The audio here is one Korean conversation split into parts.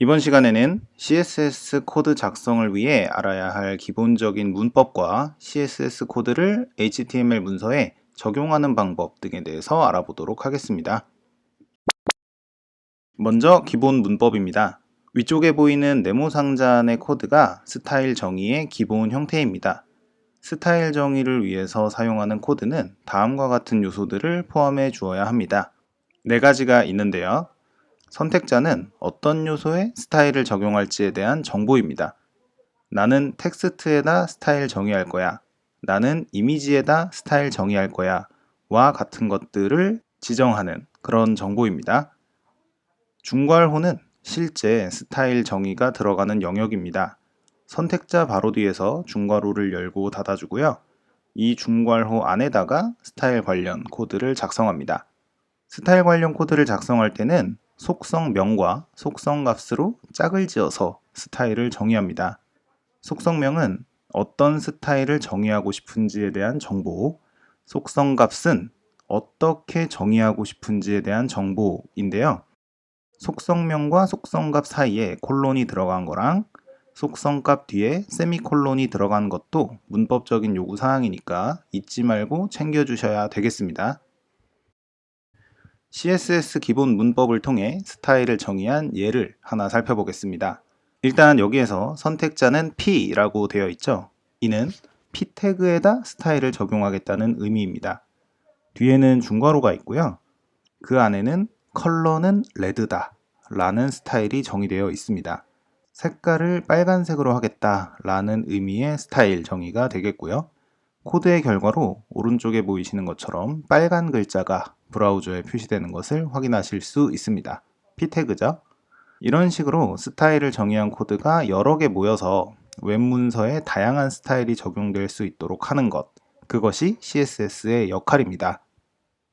이번 시간에는 CSS 코드 작성을 위해 알아야 할 기본적인 문법과 CSS 코드를 HTML 문서에 적용하는 방법 등에 대해서 알아보도록 하겠습니다. 먼저 기본 문법입니다. 위쪽에 보이는 네모 상자 안의 코드가 스타일 정의의 기본 형태입니다. 스타일 정의를 위해서 사용하는 코드는 다음과 같은 요소들을 포함해 주어야 합니다. 네 가지가 있는데요. 선택자는 어떤 요소에 스타일을 적용할지에 대한 정보입니다. 나는 텍스트에다 스타일 정의할 거야. 나는 이미지에다 스타일 정의할 거야. 와 같은 것들을 지정하는 그런 정보입니다. 중괄호는 실제 스타일 정의가 들어가는 영역입니다. 선택자 바로 뒤에서 중괄호를 열고 닫아주고요. 이 중괄호 안에다가 스타일 관련 코드를 작성합니다. 스타일 관련 코드를 작성할 때는 속성명과 속성값으로 짝을 지어서 스타일을 정의합니다. 속성명은 어떤 스타일을 정의하고 싶은지에 대한 정보, 속성값은 어떻게 정의하고 싶은지에 대한 정보인데요. 속성명과 속성값 사이에 콜론이 들어간 거랑 속성값 뒤에 세미콜론이 들어간 것도 문법적인 요구 사항이니까 잊지 말고 챙겨주셔야 되겠습니다. CSS 기본 문법을 통해 스타일을 정의한 예를 하나 살펴보겠습니다. 일단 여기에서 선택자는 P라고 되어 있죠. 이는 P 태그에다 스타일을 적용하겠다는 의미입니다. 뒤에는 중괄호가 있고요. 그 안에는 컬러는 레드다 라는 스타일이 정의되어 있습니다. 색깔을 빨간색으로 하겠다 라는 의미의 스타일 정의가 되겠고요. 코드의 결과로 오른쪽에 보이시는 것처럼 빨간 글자가 브라우저에 표시되는 것을 확인하실 수 있습니다. p 태그죠. 이런 식으로 스타일을 정의한 코드가 여러 개 모여서 웹 문서에 다양한 스타일이 적용될 수 있도록 하는 것. 그것이 CSS의 역할입니다.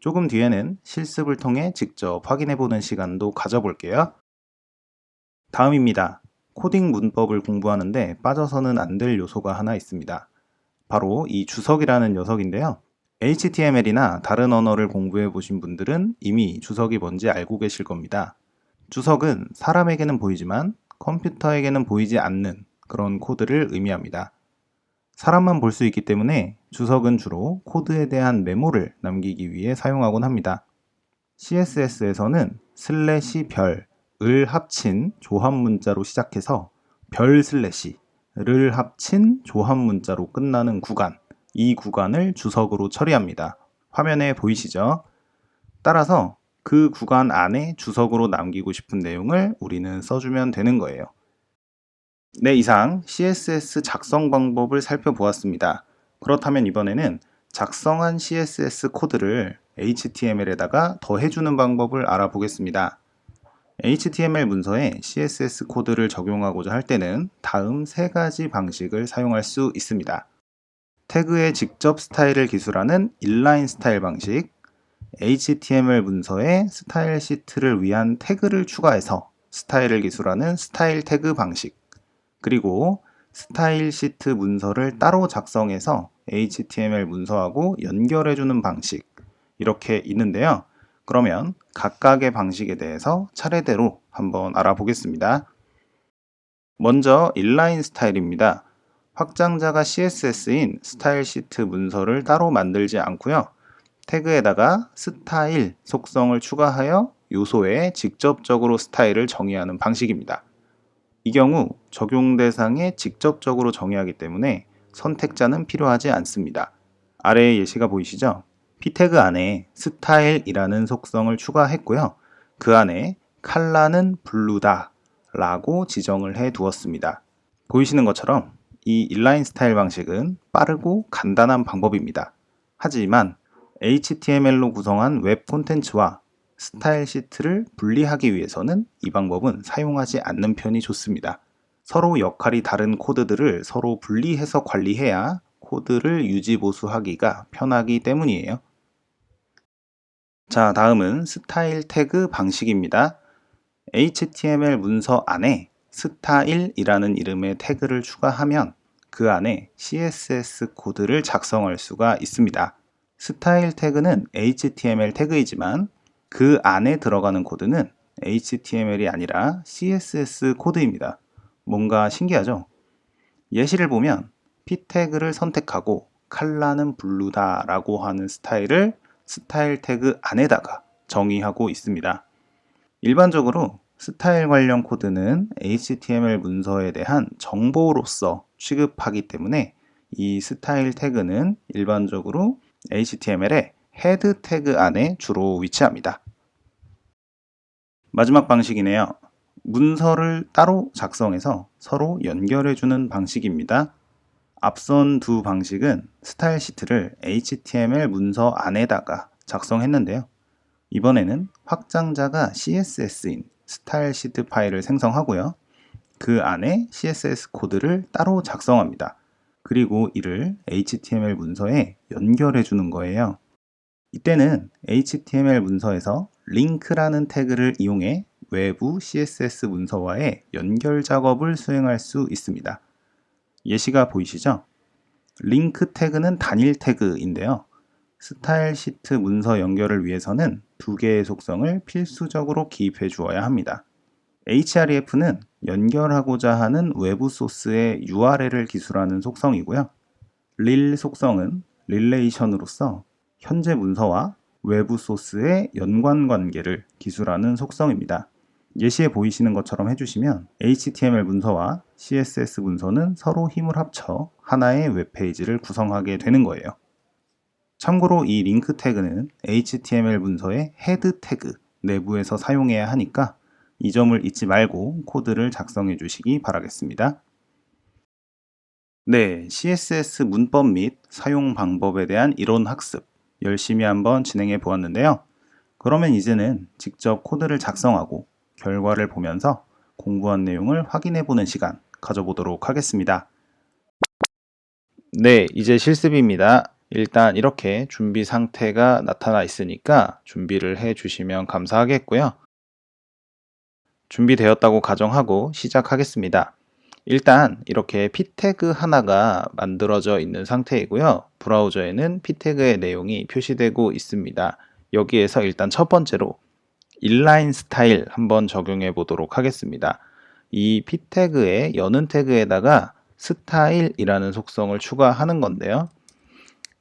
조금 뒤에는 실습을 통해 직접 확인해 보는 시간도 가져볼게요. 다음입니다. 코딩 문법을 공부하는데 빠져서는 안 될 요소가 하나 있습니다. 바로 이 주석이라는 녀석인데요. HTML이나 다른 언어를 공부해 보신 분들은 이미 주석이 뭔지 알고 계실 겁니다. 주석은 사람에게는 보이지만 컴퓨터에게는 보이지 않는 그런 코드를 의미합니다. 사람만 볼 수 있기 때문에 주석은 주로 코드에 대한 메모를 남기기 위해 사용하곤 합니다. CSS에서는 슬래시 별을 합친 조합 문자로 시작해서 별 슬래시를 합친 조합 문자로 끝나는 구간 이 구간을 주석으로 처리합니다. 화면에 보이시죠? 따라서 그 구간 안에 주석으로 남기고 싶은 내용을 우리는 써주면 되는 거예요. 네, 이상 CSS 작성 방법을 살펴보았습니다. 그렇다면 이번에는 작성한 CSS 코드를 HTML에다가 더해주는 방법을 알아보겠습니다. HTML 문서에 CSS 코드를 적용하고자 할 때는 다음 세 가지 방식을 사용할 수 있습니다. 태그에 직접 스타일을 기술하는 인라인 스타일 방식, HTML 문서에 스타일 시트를 위한 태그를 추가해서 스타일을 기술하는 스타일 태그 방식, 그리고 스타일 시트 문서를 따로 작성해서 HTML 문서하고 연결해주는 방식, 이렇게 있는데요. 그러면 각각의 방식에 대해서 차례대로 한번 알아보겠습니다. 먼저 인라인 스타일입니다. 확장자가 CSS인 스타일 시트 문서를 따로 만들지 않고요. 태그에다가 스타일 속성을 추가하여 요소에 직접적으로 스타일을 정의하는 방식입니다. 이 경우 적용 대상에 직접적으로 정의하기 때문에 선택자는 필요하지 않습니다. 아래의 예시가 보이시죠? p 태그 안에 스타일이라는 속성을 추가했고요. 그 안에 칼라는 블루다 라고 지정을 해 두었습니다. 보이시는 것처럼 이 인라인 스타일 방식은 빠르고 간단한 방법입니다. 하지만 HTML로 구성한 웹 콘텐츠와 스타일 시트를 분리하기 위해서는 이 방법은 사용하지 않는 편이 좋습니다. 서로 역할이 다른 코드들을 서로 분리해서 관리해야 코드를 유지보수하기가 편하기 때문이에요. 자, 다음은 스타일 태그 방식입니다. HTML 문서 안에 스타일이라는 이름의 태그를 추가하면 그 안에 CSS 코드를 작성할 수가 있습니다. 스타일 태그는 HTML 태그이지만 그 안에 들어가는 코드는 HTML이 아니라 CSS 코드입니다. 뭔가 신기하죠? 예시를 보면 p 태그를 선택하고 칼라는 블루다 라고 하는 스타일을 스타일 태그 안에다가 정의하고 있습니다. 일반적으로 스타일 관련 코드는 HTML 문서에 대한 정보로서 취급하기 때문에 이 스타일 태그는 일반적으로 HTML의 헤드 태그 안에 주로 위치합니다. 마지막 방식이네요. 문서를 따로 작성해서 서로 연결해주는 방식입니다. 앞선 두 방식은 스타일 시트를 HTML 문서 안에다가 작성했는데요. 이번에는 확장자가 CSS인 스타일 시트 파일을 생성하고요. 그 안에 CSS 코드를 따로 작성합니다. 그리고 이를 HTML 문서에 연결해 주는 거예요. 이때는 HTML 문서에서 링크라는 태그를 이용해 외부 CSS 문서와의 연결 작업을 수행할 수 있습니다. 예시가 보이시죠? 링크 태그는 단일 태그인데요. 스타일 시트 문서 연결을 위해서는 두 개의 속성을 필수적으로 기입해 주어야 합니다. href는 연결하고자 하는 외부 소스의 URL을 기술하는 속성이고요. rel 속성은 릴레이션으로서 현재 문서와 외부 소스의 연관 관계를 기술하는 속성입니다. 예시에 보이시는 것처럼 해주시면 HTML 문서와 CSS 문서는 서로 힘을 합쳐 하나의 웹페이지를 구성하게 되는 거예요. 참고로 이 링크 태그는 HTML 문서의 헤드 태그 내부에서 사용해야 하니까 이 점을 잊지 말고 코드를 작성해 주시기 바라겠습니다. 네, CSS 문법 및 사용 방법에 대한 이론 학습 열심히 한번 진행해 보았는데요. 그러면 이제는 직접 코드를 작성하고 결과를 보면서 공부한 내용을 확인해 보는 시간 가져보도록 하겠습니다. 네, 이제 실습입니다. 일단 이렇게 준비 상태가 나타나 있으니까 준비를 해 주시면 감사하겠고요. 준비되었다고 가정하고 시작하겠습니다. 일단 이렇게 p 태그 하나가 만들어져 있는 상태이고요. 브라우저에는 p 태그의 내용이 표시되고 있습니다. 여기에서 일단 첫 번째로 인라인 스타일 한번 적용해 보도록 하겠습니다. 이 p 태그의 여는 태그에다가 스타일이라는 속성을 추가하는 건데요.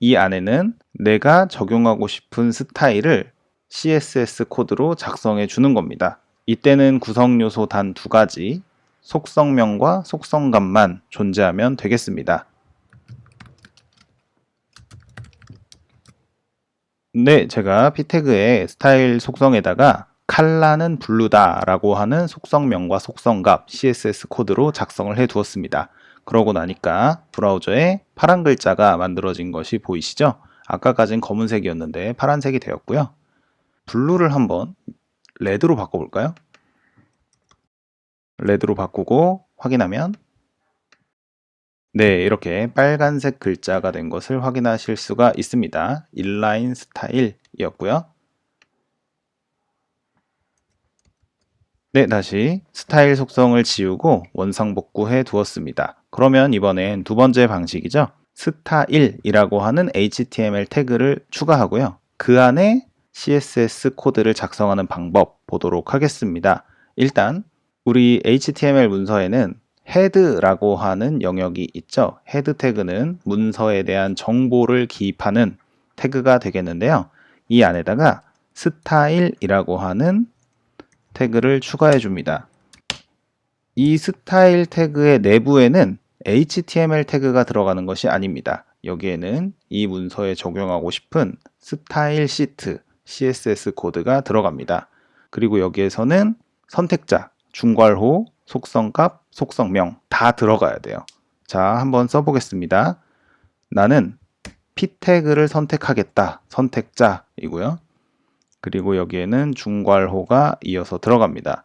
이 안에는 내가 적용하고 싶은 스타일을 CSS 코드로 작성해 주는 겁니다. 이때는 구성 요소 단 두 가지, 속성명과 속성값만 존재하면 되겠습니다. 네, 제가 p태그의 스타일 속성에다가 칼라는 블루다 라고 하는 속성명과 속성값 CSS 코드로 작성을 해 두었습니다. 그러고 나니까 브라우저에 파란 글자가 만들어진 것이 보이시죠? 아까까진 검은색이었는데 파란색이 되었고요. 블루를 한번 레드로 바꿔볼까요? 레드로 바꾸고 확인하면 네, 이렇게 빨간색 글자가 된 것을 확인하실 수가 있습니다. 인라인 스타일이었고요. 네, 다시 스타일 속성을 지우고 원상 복구해 두었습니다. 그러면 이번엔 두 번째 방식이죠. 스타일이라고 하는 HTML 태그를 추가하고요. 그 안에 CSS 코드를 작성하는 방법 보도록 하겠습니다. 일단 우리 HTML 문서에는 헤드라고 하는 영역이 있죠. 헤드 태그는 문서에 대한 정보를 기입하는 태그가 되겠는데요. 이 안에다가 스타일이라고 하는 태그를 추가해 줍니다. 이 스타일 태그의 내부에는 HTML 태그가 들어가는 것이 아닙니다. 여기에는 이 문서에 적용하고 싶은 스타일 시트 CSS 코드가 들어갑니다. 그리고 여기에서는 선택자, 중괄호, 속성값, 속성명 다 들어가야 돼요. 자, 한번 써보겠습니다. 나는 p 태그를 선택하겠다. 선택자이고요. 그리고 여기에는 중괄호가 이어서 들어갑니다.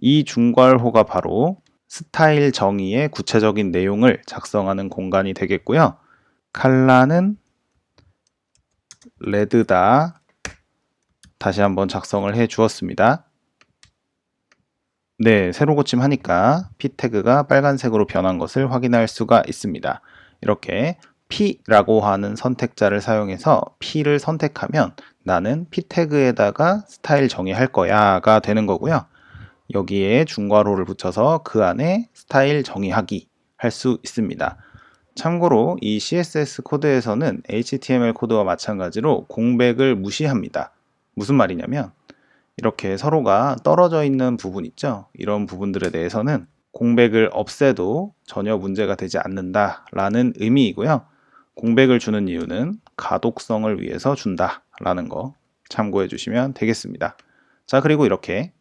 이 중괄호가 바로 스타일 정의의 구체적인 내용을 작성하는 공간이 되겠고요. 칼라는 레드다. 다시 한번 작성을 해 주었습니다. 네, 새로 고침하니까 p 태그가 빨간색으로 변한 것을 확인할 수가 있습니다. 이렇게 p라고 하는 선택자를 사용해서 p를 선택하면 나는 p 태그에다가 스타일 정의할 거야가 되는 거고요. 여기에 중괄호를 붙여서 그 안에 스타일 정의하기 할 수 있습니다. 참고로 이 CSS 코드에서는 HTML 코드와 마찬가지로 공백을 무시합니다. 무슨 말이냐면 이렇게 서로가 떨어져 있는 부분 있죠? 이런 부분들에 대해서는 공백을 없애도 전혀 문제가 되지 않는다라는 의미이고요. 공백을 주는 이유는 가독성을 위해서 준다라는 거 참고해 주시면 되겠습니다. 자, 그리고 이렇게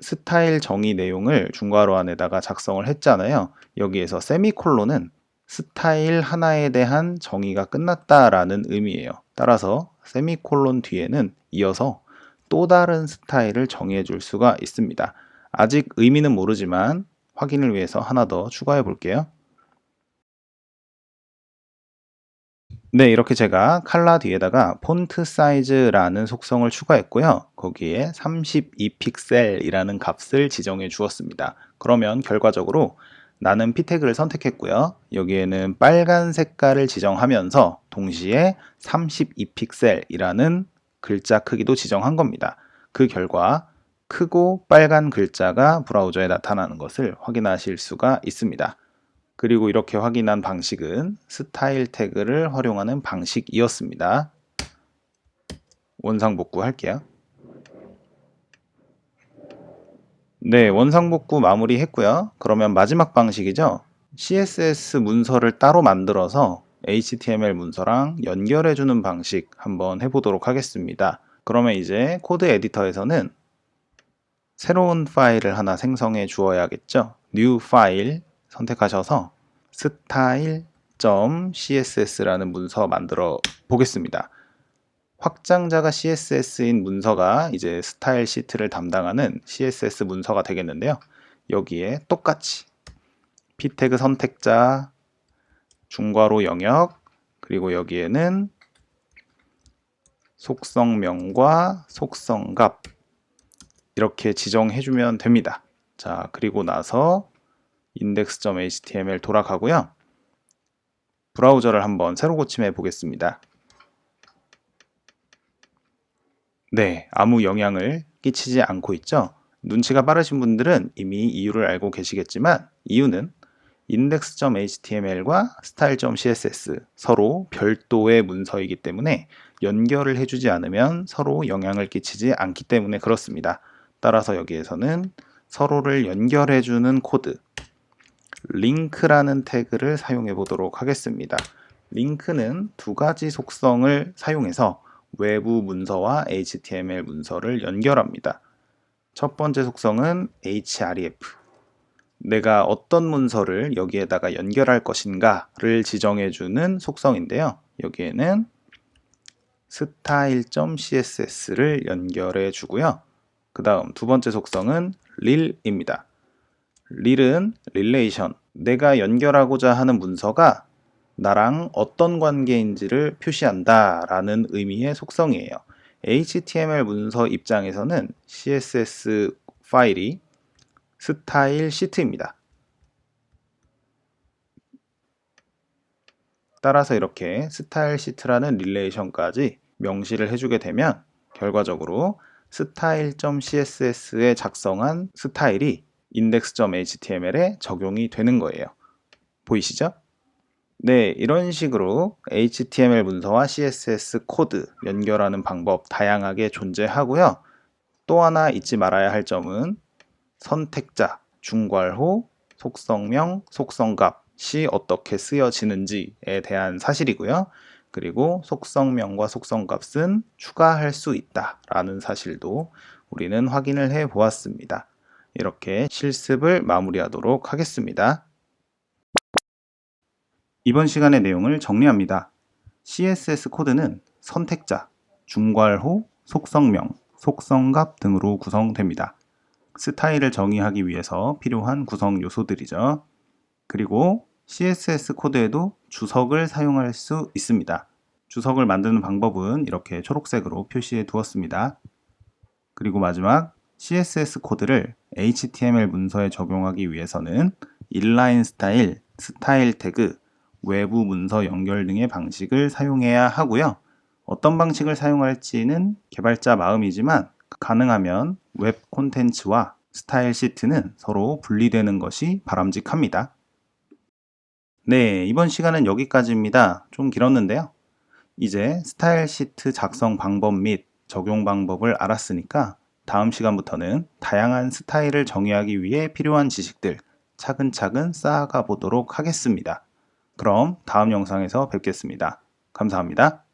스타일 정의 내용을 중괄호 안에다가 작성을 했잖아요. 여기에서 세미콜론은 스타일 하나에 대한 정의가 끝났다라는 의미예요. 따라서 세미콜론 뒤에는 이어서 또 다른 스타일을 정의해 줄 수가 있습니다. 아직 의미는 모르지만 확인을 위해서 하나 더 추가해 볼게요. 네, 이렇게 제가 칼라 뒤에다가 폰트 사이즈라는 속성을 추가했고요. 거기에 32픽셀이라는 값을 지정해 주었습니다. 그러면 결과적으로 나는 p 태그를 선택했고요. 여기에는 빨간 색깔을 지정하면서 동시에 32픽셀이라는 글자 크기도 지정한 겁니다. 그 결과 크고 빨간 글자가 브라우저에 나타나는 것을 확인하실 수가 있습니다. 그리고 이렇게 확인한 방식은 스타일 태그를 활용하는 방식이었습니다. 원상복구 할게요. 네, 원상복구 마무리 했고요. 그러면 마지막 방식이죠. CSS 문서를 따로 만들어서 HTML 문서랑 연결해 주는 방식 한번 해보도록 하겠습니다. 그러면 이제 코드 에디터에서는 새로운 파일을 하나 생성해 주어야겠죠. New 파일 선택하셔서 style.css라는 문서 만들어 보겠습니다. 확장자가 CSS인 문서가 이제 스타일 시트를 담당하는 CSS 문서가 되겠는데요. 여기에 똑같이 p 태그 선택자, 중괄호 영역, 그리고 여기에는 속성명과 속성값 이렇게 지정해 주면 됩니다. 자, 그리고 나서 index.html 돌아가고요. 브라우저를 한번 새로 고침해 보겠습니다. 네, 아무 영향을 끼치지 않고 있죠. 눈치가 빠르신 분들은 이미 이유를 알고 계시겠지만 이유는 index.html과 style.css 서로 별도의 문서이기 때문에 연결을 해주지 않으면 서로 영향을 끼치지 않기 때문에 그렇습니다. 따라서 여기에서는 서로를 연결해주는 코드 링크라는 태그를 사용해 보도록 하겠습니다. 링크는 두 가지 속성을 사용해서 외부 문서와 HTML 문서를 연결합니다. 첫 번째 속성은 href. 내가 어떤 문서를 여기에다가 연결할 것인가를 지정해주는 속성인데요. 여기에는 style.css를 연결해 주고요. 그 다음 두 번째 속성은 릴입니다. 릴은 릴레이션. 내가 연결하고자 하는 문서가 나랑 어떤 관계인지를 표시한다 라는 의미의 속성이에요. HTML 문서 입장에서는 CSS 파일이 스타일 시트입니다. 따라서 이렇게 스타일 시트라는 릴레이션까지 명시를 해주게 되면 결과적으로 style.css에 작성한 스타일이 index.html에 적용이 되는 거예요. 보이시죠? 네, 이런 식으로 HTML 문서와 CSS 코드 연결하는 방법 다양하게 존재하고요. 또 하나 잊지 말아야 할 점은 선택자, 중괄호, 속성명, 속성값이 어떻게 쓰여지는지에 대한 사실이고요. 그리고 속성명과 속성값은 추가할 수 있다라는 사실도 우리는 확인을 해 보았습니다. 이렇게 실습을 마무리하도록 하겠습니다. 이번 시간의 내용을 정리합니다. CSS 코드는 선택자, 중괄호, 속성명, 속성값 등으로 구성됩니다. 스타일을 정의하기 위해서 필요한 구성 요소들이죠. 그리고 CSS 코드에도 주석을 사용할 수 있습니다. 주석을 만드는 방법은 이렇게 초록색으로 표시해 두었습니다. 그리고 마지막 CSS 코드를 HTML 문서에 적용하기 위해서는 inline 스타일, 스타일 태그, 외부 문서 연결 등의 방식을 사용해야 하고요. 어떤 방식을 사용할지는 개발자 마음이지만 가능하면 웹 콘텐츠와 스타일 시트는 서로 분리되는 것이 바람직합니다. 네, 이번 시간은 여기까지입니다. 좀 길었는데요. 이제 스타일 시트 작성 방법 및 적용 방법을 알았으니까 다음 시간부터는 다양한 스타일을 정의하기 위해 필요한 지식들 차근차근 쌓아가 보도록 하겠습니다. 그럼 다음 영상에서 뵙겠습니다. 감사합니다.